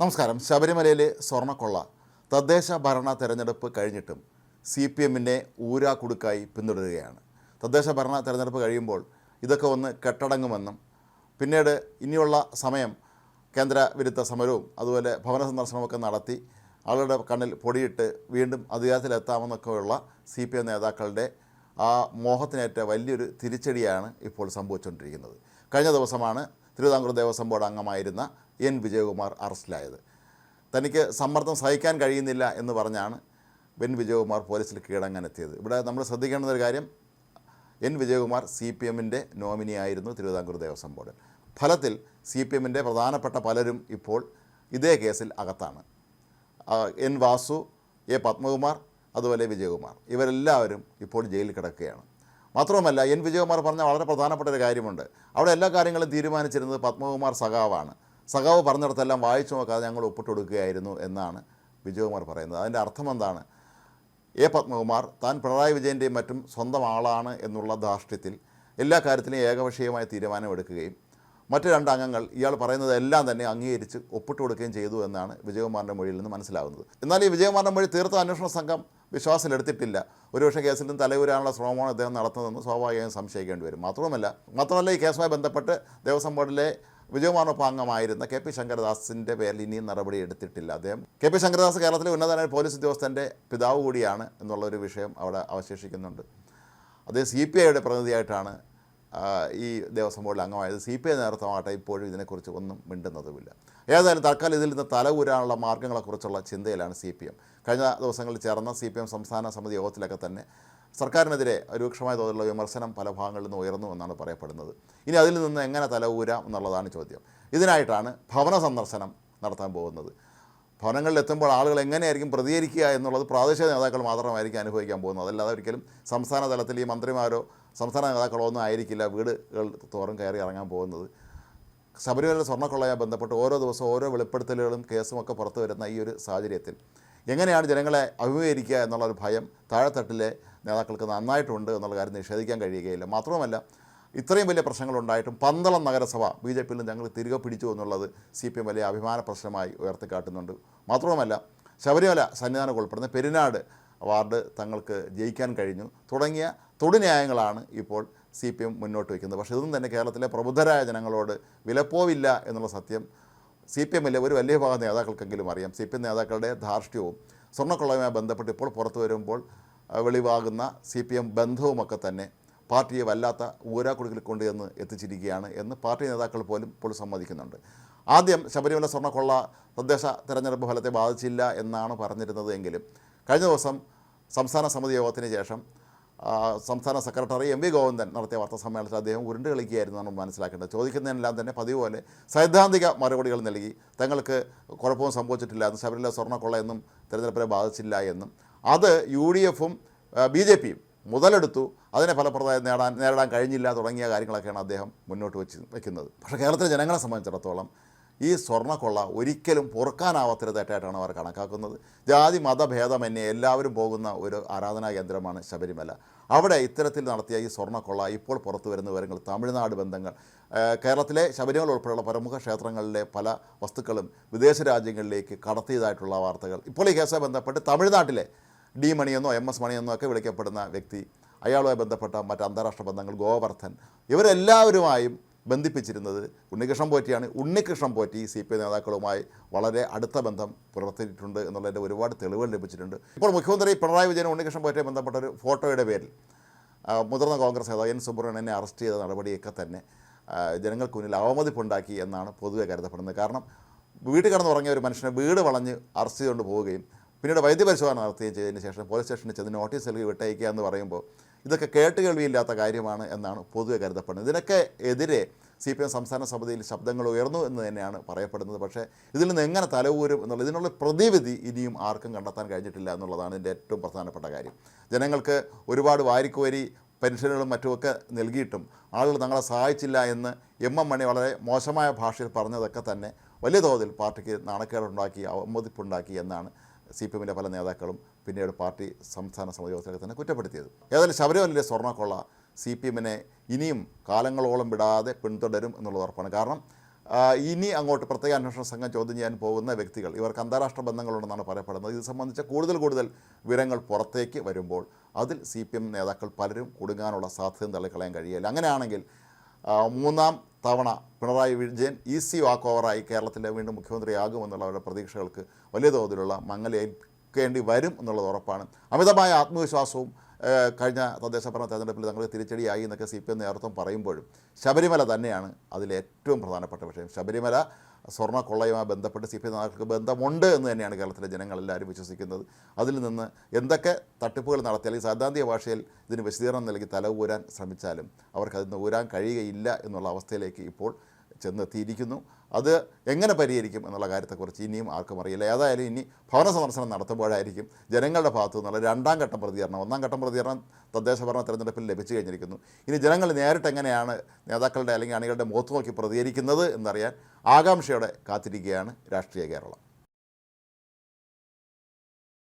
നമസ്കാരം. ശബരിമലയിലെ സ്വർണക്കൊള്ള തദ്ദേശ ഭരണ തെരഞ്ഞെടുപ്പ് കഴിഞ്ഞിട്ടും സി പി എമ്മിനെ ഊരാക്കുടുക്കായി പിന്തുടരുകയാണ്. തദ്ദേശ ഭരണ തെരഞ്ഞെടുപ്പ് കഴിയുമ്പോൾ ഇതൊക്കെ ഒന്ന് കെട്ടടങ്ങുമെന്നും പിന്നീട് ഇനിയുള്ള സമയം കേന്ദ്ര വിരുദ്ധ സമരവും അതുപോലെ ഭവന സന്ദർശനമൊക്കെ നടത്തി ആളുകളുടെ കണ്ണിൽ പൊടിയിട്ട് വീണ്ടും അധികാരത്തിലെത്താമെന്നൊക്കെയുള്ള സി പി എം നേതാക്കളുടെ ആ മോഹത്തിനേറ്റ വലിയൊരു തിരിച്ചടിയാണ് ഇപ്പോൾ സംഭവിച്ചുകൊണ്ടിരിക്കുന്നത്. കഴിഞ്ഞ ദിവസമാണ് തിരുവിതാംകൂർ ദേവസ്വം ബോർഡ് അംഗമായിരുന്ന എൻ വിജയകുമാർ അറസ്റ്റിലായത്. തനിക്ക് സമ്മർദ്ദം സഹിക്കാൻ കഴിയുന്നില്ല എന്ന് പറഞ്ഞാണ് എൻ വിജയകുമാർ പോലീസിൽ കീഴടങ്ങാനെത്തിയത്. ഇവിടെ നമ്മൾ ശ്രദ്ധിക്കേണ്ട ഒരു കാര്യം എൻ വിജയകുമാർ സി പി എമ്മിന്റെ നോമിനിയായിരുന്നു തിരുവിതാംകൂർ ദേവസ്വം ബോർഡ് ഫലത്തിൽ സി പി എമ്മിന്റെ പ്രധാനപ്പെട്ട പലരും ഇപ്പോൾ ഇതേ കേസിൽ അകത്താണ്. എൻ വാസു എ പത്മകുമാർ അതുപോലെ വിജയകുമാർ. ഇവരെല്ലാവരും ഇപ്പോൾ ജയിലിൽ കിടക്കുകയാണ്. മാത്രവുമല്ല എൻ വിജയകുമാർ പറഞ്ഞ വളരെ പ്രധാനപ്പെട്ട ഒരു കാര്യമുണ്ട്. അവിടെ എല്ലാ കാര്യങ്ങളും തീരുമാനിച്ചിരുന്നത് പത്മകുമാർ സഖാവാണ്. സഖാവ് പറഞ്ഞിടത്തെല്ലാം വായിച്ചു നോക്കാതെ ഞങ്ങൾ ഒപ്പിട്ട് കൊടുക്കുകയായിരുന്നു എന്നാണ് വിജയകുമാർ പറയുന്നത്. അതിന്റെ അർത്ഥം എന്താണ്? എ പത്മകുമാർ താൻ പിണറായി വിജയന്റെയും മറ്റും സ്വന്തം ആളാണ് എന്നുള്ള ധാർഷ്ട്യത്തിൽ എല്ലാ കാര്യത്തിലും ഏകപക്ഷീയമായ തീരുമാനമെടുക്കുകയും മറ്റു രണ്ട് അംഗങ്ങൾ ഇയാൾ പറയുന്നതെല്ലാം തന്നെ അംഗീകരിച്ച് ഒപ്പിട്ട് കൊടുക്കുകയും ചെയ്തു എന്നാണ് വിജയകുമാറിന്റെ മൊഴിയിൽ നിന്ന് മനസ്സിലാകുന്നത് എന്നാൽ ഈ വിജയകുമാറിന്റെ മൊഴി തീർത്ത അന്വേഷണ സംഘം വിശ്വാസത്തിലെടുത്തിട്ടില്ല. ഒരുപക്ഷെ കേസിൽ നിന്ന് തലയൂരാനുള്ള ശ്രമമാണ് അദ്ദേഹം നടത്തുന്നതെന്ന് സ്വാഭാവികമായും സംശയിക്കേണ്ടി വരും. മാത്രവുമല്ല മാത്രമല്ല ഈ കേസുമായി ബന്ധപ്പെട്ട് ദേവസ്വം ബോർഡിലെ വിജയകുമാറിനൊപ്പം അംഗമായിരുന്ന കെ പി ശങ്കരദാസിന്റെ പേരിൽ ഇനിയും നടപടി എടുത്തിട്ടില്ല അദ്ദേഹം. കെ പി ശങ്കരദാസ് കേരളത്തിലെ ഉന്നതനായ പോലീസ് ഉദ്യോഗസ്ഥന്റെ പിതാവ് കൂടിയാണ് എന്നുള്ളൊരു വിഷയം അവിടെ അവശേഷിക്കുന്നുണ്ട്. അദ്ദേഹം സി പി ഐയുടെ പ്രതിനിധിയായിട്ടാണ് ഈ ദേവസ്വം ബോർഡിൽ അംഗമായത്. സി പി ഐ നേതൃത്വമാകട്ടെ ഇപ്പോഴും ഇതിനെക്കുറിച്ച് ഒന്നും മിണ്ടുന്നതുമില്ല. ഏതായാലും തൽക്കാലം ഇതിൽ നിന്ന് തല ഊരാനുള്ള മാർഗങ്ങളെക്കുറിച്ചുള്ള ചിന്തയിലാണ് സി പി എം. കഴിഞ്ഞ ദിവസങ്ങളിൽ ചേർന്ന സി പി എം സംസ്ഥാന സമിതി യോഗത്തിലൊക്കെ തന്നെ സർക്കാരിനെതിരെ രൂക്ഷമായ തോതിലുള്ള വിമർശനം പല ഭാഗങ്ങളിൽ നിന്ന് ഉയർന്നു എന്നാണ് പറയപ്പെടുന്നത്. ഇനി അതിൽ നിന്ന് എങ്ങനെ തല ഊരാം എന്നുള്ളതാണ് ചോദ്യം. ഇതിനായിട്ടാണ് ഭവന സന്ദർശനം നടത്താൻ പോകുന്നത്. ഭവനങ്ങളിൽ എത്തുമ്പോൾ ആളുകൾ എങ്ങനെയായിരിക്കും പ്രതികരിക്കുക എന്നുള്ളത് പ്രാദേശിക നേതാക്കൾ മാത്രമായിരിക്കും അനുഭവിക്കാൻ പോകുന്നത്. അതല്ലാതെ ഒരിക്കലും സംസ്ഥാന തലത്തിൽ ഈ മന്ത്രിമാരോ സംസ്ഥാന നേതാക്കളോ ഒന്നും ആയിരിക്കില്ല വീടുകൾ തോറും കയറി ഇറങ്ങാൻ പോകുന്നത്. ശബരിമല സ്വർണക്കൊള്ളയുമായി ബന്ധപ്പെട്ട് ഓരോ ദിവസവും ഓരോ വെളിപ്പെടുത്തലുകളും കേസും ഒക്കെ പുറത്തു വരുന്ന ഈ ഒരു സാഹചര്യത്തിൽ എങ്ങനെയാണ് ജനങ്ങളെ അഭിമുഖീകരിക്കുക എന്നുള്ളൊരു ഭയം താഴെത്തട്ടിലെ നേതാക്കൾക്ക് നന്നായിട്ടുണ്ട് എന്നുള്ള കാര്യം നിഷേധിക്കാൻ കഴിയുകയില്ല. മാത്രവുമല്ല ഇത്രയും വലിയ പ്രശ്നങ്ങളുണ്ടായിട്ടും പന്തളം നഗരസഭ ബി ജെ പിയിൽ ഞങ്ങൾ തിരികെ പിടിച്ചു എന്നുള്ളത് സി പി എം വലിയ അഭിമാന പ്രശ്നമായി ഉയർത്തിക്കാട്ടുന്നുണ്ട്. മാത്രവുമല്ല ശബരിമല സന്നിധാനം ഉൾപ്പെടുന്ന പെരിനാട് വാർഡ് തങ്ങൾക്ക് ജയിക്കാൻ കഴിഞ്ഞു. തുടങ്ങിയ തൊടുന്യായങ്ങളാണ് ഇപ്പോൾ സി പി എം മുന്നോട്ട് വയ്ക്കുന്നത്. പക്ഷേ ഇതൊന്നും തന്നെ കേരളത്തിലെ പ്രബുദ്ധരായ ജനങ്ങളോട് വിലപ്പോവില്ല എന്നുള്ള സത്യം സി പി എമ്മിലെ ഒരു വലിയ ഭാഗം നേതാക്കൾക്കെങ്കിലും അറിയാം. സി പി എം നേതാക്കളുടെ ധാർഷ്ട്യവും സ്വർണക്കൊള്ളവുമായി ബന്ധപ്പെട്ട് ഇപ്പോൾ പുറത്തു വരുമ്പോൾ വെളിവാകുന്ന സി പി എം ബന്ധവുമൊക്കെ തന്നെ പാർട്ടിയെ വല്ലാത്ത ഊരാക്കുടുക്കിൽ എന്ന് എത്തിച്ചിരിക്കുകയാണ് എന്ന് പാർട്ടി നേതാക്കൾ പോലും ഇപ്പോൾ സമ്മതിക്കുന്നുണ്ട്. ആദ്യം ശബരിമല സ്വർണക്കൊള്ള തദ്ദേശ തെരഞ്ഞെടുപ്പ് ഫലത്തെ ബാധിച്ചില്ല എന്നാണ് പറഞ്ഞിരുന്നത് എങ്കിലും കഴിഞ്ഞ ദിവസം സംസ്ഥാന സമിതി യോഗത്തിന് ശേഷം സംസ്ഥാന സെക്രട്ടറി എം വി ഗോവിന്ദൻ നടത്തിയ വാർത്താ സമ്മേളനത്തിൽ അദ്ദേഹം ഉരുണ്ട് കളിക്കുകയായിരുന്നു നമ്മൾ മനസ്സിലാക്കേണ്ടത്. ചോദിക്കുന്നതിനെല്ലാം തന്നെ പതിവ് പോലെ സൈദ്ധാന്തിക മറുപടികൾ നൽകി. തങ്ങൾക്ക് കുഴപ്പവും സംഭവിച്ചിട്ടില്ല എന്ന് ശബരിമല സ്വർണക്കൊള്ള എന്നും തെരഞ്ഞെടുപ്പിനെ ബാധിച്ചില്ല എന്നും അത് യു ഡി എഫും ബി ജെ പിയും മുതലെടുത്തു. അതിനെ ഫലപ്രദമായി നേടാൻ നേടാൻ കഴിഞ്ഞില്ല തുടങ്ങിയ കാര്യങ്ങളൊക്കെയാണ് അദ്ദേഹം മുന്നോട്ട് വെച്ച് വയ്ക്കുന്നത് പക്ഷേ കേരളത്തിലെ ജനങ്ങളെ സംബന്ധിച്ചിടത്തോളം ഈ സ്വർണക്കൊള്ള ഒരിക്കലും പൊറുക്കാനാവാത്തൊരു തെറ്റായിട്ടാണ് അവർ കണക്കാക്കുന്നത്. ജാതി മതഭേദമന്യേ എല്ലാവരും പോകുന്ന ഒരു ആരാധനാ കേന്ദ്രമാണ് ശബരിമല. അവിടെ ഇത്തരത്തിൽ നടത്തിയ ഈ സ്വർണക്കൊള്ള ഇപ്പോൾ പുറത്തു വരുന്ന വിവരങ്ങൾ തമിഴ്നാട് ബന്ധങ്ങൾ കേരളത്തിലെ ശബരിമല ഉൾപ്പെടെയുള്ള പ്രമുഖ ക്ഷേത്രങ്ങളിലെ പല വസ്തുക്കളും വിദേശ രാജ്യങ്ങളിലേക്ക് കടത്തിയതായിട്ടുള്ള വാർത്തകൾ. ഇപ്പോൾ ഈ കേസുമായി ബന്ധപ്പെട്ട് തമിഴ്നാട്ടിലെ ഡി മണിയെന്നോ എം എസ് മണിയെന്നോ ഒക്കെ വിളിക്കപ്പെടുന്ന വ്യക്തി അയാളുമായി ബന്ധപ്പെട്ട മറ്റ് അന്താരാഷ്ട്ര ബന്ധങ്ങൾ ഗോവർദ്ധൻ ഇവരെല്ലാവരുമായും ബന്ധിപ്പിച്ചിരുന്നത് Unnikrishnan പോറ്റിയാണ്. Unnikrishnan Potti C P I നേതാക്കളുമായി വളരെ അടുത്ത ബന്ധം പുലർത്തിയിട്ടുണ്ട് എന്നുള്ളതിന്റെ ഒരുപാട് തെളിവുകൾ ലഭിച്ചിട്ടുണ്ട്. ഇപ്പോൾ മുഖ്യമന്ത്രി പിണറായി വിജയൻ ഉണ്ണികൃഷ്ണൻ പോറ്റിയെ ബന്ധപ്പെട്ട ഒരു ഫോട്ടോയുടെ പേരിൽ മുതിർന്ന കോൺഗ്രസ് നേതാവ് എൻ സുബ്രഹ്മണ്യനെ അറസ്റ്റ് ചെയ്ത നടപടിയൊക്കെ തന്നെ ജനങ്ങൾക്ക് മുന്നിൽ അവമതിപ്പുണ്ടാക്കി എന്നാണ് പൊതുവെ കരുതപ്പെടുന്നത്. കാരണം വീട്ടിൽ കിടന്നുറങ്ങിയ ഒരു മനുഷ്യനെ വീട് വളഞ്ഞ് അറസ്റ്റ് ചെയ്തുകൊണ്ട് പോവുകയും പിന്നീട് വൈദ്യപരിശോധന നടത്തുകയും ചെയ്തതിന് ശേഷം പോലീസ് സ്റ്റേഷനിൽ ചെന്ന് നോട്ടീസ് നൽകി വിട്ടയക്കുക എന്ന് പറയുമ്പോൾ ഇതൊക്കെ കേട്ട് കേൾവിയില്ലാത്ത കാര്യമാണ് എന്നാണ് പൊതുവെ കരുതപ്പെടുന്നത്. ഇതിനൊക്കെ എതിരെ സി പി എം സംസ്ഥാന സമിതിയിൽ ശബ്ദങ്ങൾ ഉയർന്നു എന്ന് തന്നെയാണ് പറയപ്പെടുന്നത്. പക്ഷേ ഇതിൽ നിന്ന് എങ്ങനെ തലവൂരും എന്നുള്ള ഇതിനുള്ള പ്രതിവിധി ഇനിയും ആർക്കും കണ്ടെത്താൻ കഴിഞ്ഞിട്ടില്ല എന്നുള്ളതാണ് ഇതിന്റെ ഏറ്റവും പ്രധാനപ്പെട്ട കാര്യം. ജനങ്ങൾക്ക് ഒരുപാട് വാരിക്കുവരി പെൻഷനുകളും മറ്റുമൊക്കെ നൽകിയിട്ടും ആളുകൾ തങ്ങളെ സഹായിച്ചില്ല എന്ന് എം എം മണി വളരെ മോശമായ ഭാഷയിൽ പറഞ്ഞതൊക്കെ തന്നെ വലിയ തോതിൽ പാർട്ടിക്ക് നാണക്കേടുണ്ടാക്കി അവമതിപ്പുണ്ടാക്കി എന്നാണ് സി പി എമ്മിന്റെ പല നേതാക്കളും പിന്നീട് പാർട്ടി സംസ്ഥാന സമിതി തന്നെ കുറ്റപ്പെടുത്തിയത്. ഏതായാലും ശബരിമലയിലെ സ്വർണക്കൊള്ള സി പി എമ്മിനെ ഇനിയും കാലങ്ങളോളം വിടാതെ പിന്തുടരും എന്നുള്ളത് ഉറപ്പാണ്. കാരണം ഇനി അങ്ങോട്ട് പ്രത്യേക അന്വേഷണ സംഘം ചോദ്യം ചെയ്യാൻ പോകുന്ന വ്യക്തികൾ ഇവർക്ക് അന്താരാഷ്ട്ര ബന്ധങ്ങളുണ്ടെന്നാണ് പറയപ്പെടുന്നത്. ഇത് സംബന്ധിച്ച കൂടുതൽ കൂടുതൽ വിവരങ്ങൾ പുറത്തേക്ക് വരുമ്പോൾ അതിൽ സി പി എം നേതാക്കൾ പലരും കുടുങ്ങാനുള്ള സാധ്യത തള്ളിക്കളയാൻ കഴിയില്ല. അങ്ങനെയാണെങ്കിൽ മൂന്നാം തവണ പിണറായി വിജയൻ ഈസി വാക്ക് ഓവറായി കേരളത്തിന്റെ വീണ്ടും മുഖ്യമന്ത്രിയാകുമെന്നുള്ള അവരുടെ പ്രതീക്ഷകൾക്ക് വലിയ തോതിലുള്ള മങ്ങലേൽക്കേണ്ടി വരും എന്നുള്ളത് ഉറപ്പാണ്. അമിതമായ ആത്മവിശ്വാസവും കഴിഞ്ഞ തദ്ദേശ ഭരണ തെരഞ്ഞെടുപ്പിൽ തങ്ങൾക്ക് തിരിച്ചടിയായി എന്നൊക്കെ സി പി എം നേതൃത്വം പറയുമ്പോഴും ശബരിമല തന്നെയാണ് അതിലേറ്റവും പ്രധാനപ്പെട്ട വിഷയം. ശബരിമല സ്വർണ കൊള്ളയുമായി ബന്ധപ്പെട്ട് സി പി എം നേതാക്കൾക്ക് ബന്ധമുണ്ട് എന്ന് തന്നെയാണ് കേരളത്തിലെ ജനങ്ങളെല്ലാവരും വിശ്വസിക്കുന്നത്. അതിൽ നിന്ന് എന്തൊക്കെ തട്ടിപ്പുകൾ നടത്തി അല്ലെങ്കിൽ സൈദ്ധാന്തിക ഭാഷയിൽ ഇതിന് വിശദീകരണം നൽകി തല ഊരാൻ ശ്രമിച്ചാലും അവർക്ക് അതിൽ നിന്ന് ഊരാൻ കഴിയുകയില്ല എന്നുള്ള അവസ്ഥയിലേക്ക് ഇപ്പോൾ ചെന്നെത്തിയിരിക്കുന്നു. അത് എങ്ങനെ പരിഹരിക്കും എന്നുള്ള കാര്യത്തെക്കുറിച്ച് ഇനിയും ആർക്കും അറിയില്ല. ഏതായാലും ഇനി ഭവന സന്ദർശനം നടത്തുമ്പോഴായിരിക്കും ജനങ്ങളുടെ ഭാഗത്തു നിന്നുള്ള രണ്ടാം ഘട്ടം പ്രതികരണം. ഒന്നാം ഘട്ടം പ്രതികരണം തദ്ദേശ ഭരണ തെരഞ്ഞെടുപ്പിൽ ലഭിച്ചു കഴിഞ്ഞിരിക്കുന്നു. ഇനി ജനങ്ങൾ നേരിട്ട് എങ്ങനെയാണ് നേതാക്കളുടെ അല്ലെങ്കിൽ അണികളുടെ മുഖത്ത് നോക്കി പ്രതികരിക്കുന്നത് എന്നറിയാൻ ആകാംക്ഷയോടെ കാത്തിരിക്കുകയാണ് രാഷ്ട്രീയ കേരളം.